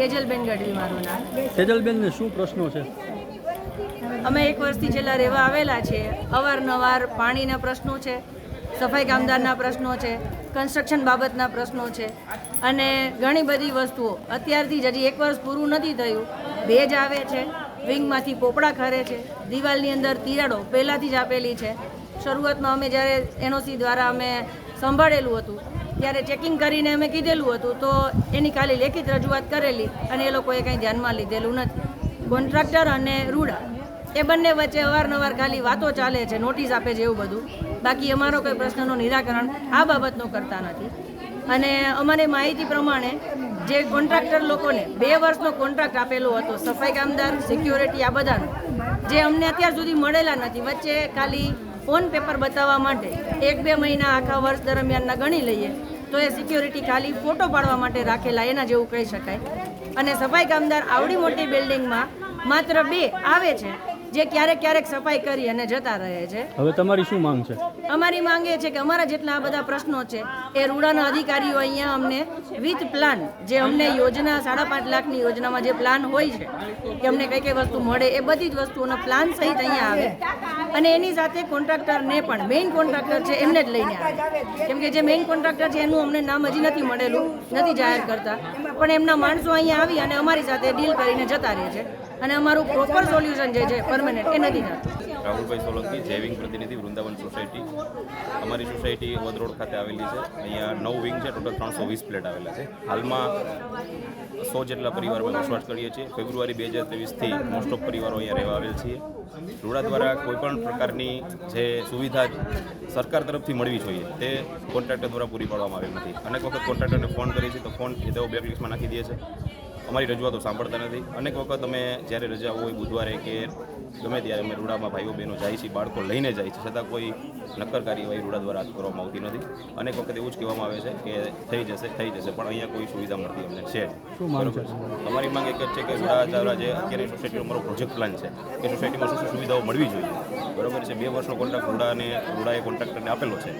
તેજલબેન ગઢવી મારું નામ. તેજલબેનને શું પ્રશ્નો છે? અમે એક વર્ષથી છેલ્લા રહેવા આવેલા છીએ અવારનવાર પાણીના પ્રશ્નો છે સફાઈ કામદારના પ્રશ્નો છે કન્સ્ટ્રક્શન બાબતના પ્રશ્નો છે. અને ઘણી બધી વસ્તુઓ. અત્યારથી જ હજી એક વર્ષ પૂરું નથી થયું. ભેજ આવે છે વિંગમાંથી પોપડા ખરે છે દિવાલની અંદર તિરાડો પહેલાંથી જ આપેલી છે. શરૂઆતમાં અમે જ્યારે એનઓસી દ્વારા અમે સંભાળેલું હતું ત્યારે ચેકિંગ કરીને અમે કીધેલું હતું, તો એની ખાલી લેખિત રજૂઆત કરેલી અને એ લોકોએ કંઈ ધ્યાનમાં લીધેલું નથી. કોન્ટ્રાક્ટર અને રૂડા. એ બંને વચ્ચે અવારનવાર ખાલી વાતો ચાલે છે નોટિસ આપે છે એવું બધું. બાકી અમારો કોઈ પ્રશ્નનું નિરાકરણ આ બાબતનું કરતા નથી. અને અમારી માહિતી પ્રમાણે જે કોન્ટ્રાક્ટર લોકોને બે વર્ષનો કોન્ટ્રાક્ટ આપેલો હતો, સફાઈ કામદાર સિક્યોરિટી આ બધાનો, જે અમને અત્યાર સુધી મળેલા નથી. વચ્ચે ખાલી ફોન પેપર બતાવવા માટે એક બે મહિના આખા વર્ષ દરમિયાનના ગણી લઈએ, તો એ સિક્યોરિટી ખાલી ફોટો પાડવા માટે રાખેલા, એના જેવું કહી શકાય. અને સફાઈ કામદાર આવડી મોટી બિલ્ડિંગમાં માત્ર બે આવે છે જે ક્યારેક ક્યારેક સફાઈ કરી અને જતા રહે છે. હવે તમારી શું માંગ છે? અમારી માંગ એ છે કે અમારા જેટલા આ બધા પ્રશ્નો છે એ રૂડાના અધિકારીઓ અહીંયા અમને વિથ પ્લાન જે અમને યોજના સાડા પાંચ લાખની યોજનામાં જે પ્લાન હોય છે કે અમને કઈ કઈ વસ્તુ મળે એ બધી જ વસ્તુઓનો પ્લાન સહિત અહીંયા આવે. અને એની સાથે કોન્ટ્રાક્ટરને પણ મેઇન કોન્ટ્રાક્ટર છે એમને જ લઈને આવે. કેમ કે જે મેઇન કોન્ટ્રાક્ટર છે એનું અમને નામ હજી નથી મળેલું નથી જાહેર કરતા. પણ એમના માણસો અહીંયા આવી અને અમારી સાથે ડીલ કરીને જતા રહે છે. અને અમારું પ્રોપર સોલ્યુશન જે છે પરમેનન્ટ એ નથી થતું. રાહુલભાઈ સોલંકી, જૈવિક પ્રતિનિધિ, વૃંદાવન સોસાયટી. અમારી સોસાયટી વદ રોડ ખાતે આવેલી છે. અહીંયા નવ વિંગ છે, ટોટલ ત્રણસો વીસ પ્લેટ આવેલા છે. હાલમાં સો જેટલા પરિવારમાં વસવાટ કરીએ છીએ. ફેબ્રુઆરી બે હજાર ત્રેવીસથી મોસ્ટ ઓફ પરિવારો અહીંયા રહેવા આવેલ છીએ. રૂડા દ્વારા કોઈપણ પ્રકારની જે સુવિધા સરકાર તરફથી મળવી જોઈએ, તે કોન્ટ્રાક્ટર દ્વારા પૂરી પાડવામાં આવેલ નથી. અનેક વખત કોન્ટ્રાક્ટરને ફોન કરીએ છીએ, તો ફોન એ તેઓ બ્લેકલિસ્ટમાં નાખી દે છે. અમારી રજૂઆતો સાંભળતા નથી. અનેક વખત અમે જ્યારે રજા હોય બુધવારે કે ગમે ત્યારે અમે રૂડામાં ભાઈઓ બહેનો જાય છે બાળકો લઈને જાય છે છતાં કોઈ નક્કર કાર્યવાહી રૂડા દ્વારા હાથ કરવામાં આવતી નથી. અનેક વખત એવું જ કહેવામાં આવે છે કે થઈ જશે થઈ જશે પણ અહીંયા કોઈ સુવિધા મળતી અમને છે. અમારી માંગ એક જ છે કે રૂડા દ્વારા જે અત્યારે સોસાયટીનો અમારો પ્રોજેક્ટ પ્લાન છે કે સોસાયટીમાં શું શું સુવિધાઓ મળવી જોઈએ. બરોબર છે બે વર્ષનો કોન્ટ્રાક્ટ રૂડાને રૂડાએ કોન્ટ્રાક્ટરને આપેલો છે.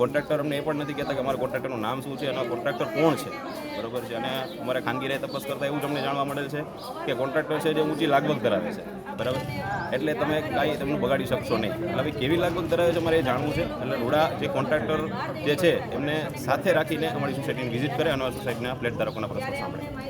કોન્ટ્રાક્ટર અમને એ પણ નથી કહેતા કે અમારા કોન્ટ્રાક્ટરનું નામ શું છે અને કોન્ટ્રાક્ટર કોણ છે. બરોબર છે અને અમારે ખાનગી રહે તપાસ કરતાં એવું જ અમને જાણવા મળેલ છે કે કોન્ટ્રાક્ટર છે જે ઊંચી લાગવગ ધરાવે છે. બરાબર? એટલે તમે કાંઈ તેમનું બગાડી શકશો નહીં. એટલે કેવી લાગવગ ધરાવે છે અમારે એ જાણવું છે. એટલે રૂડા જે કોન્ટ્રાક્ટર જે છે, એમને સાથે રાખીને અમારી સોસાયટીની વિઝિટ કરે અને સોસાયટીના ફ્લેટ ધારકોના પ્રશ્નો સાંભળે.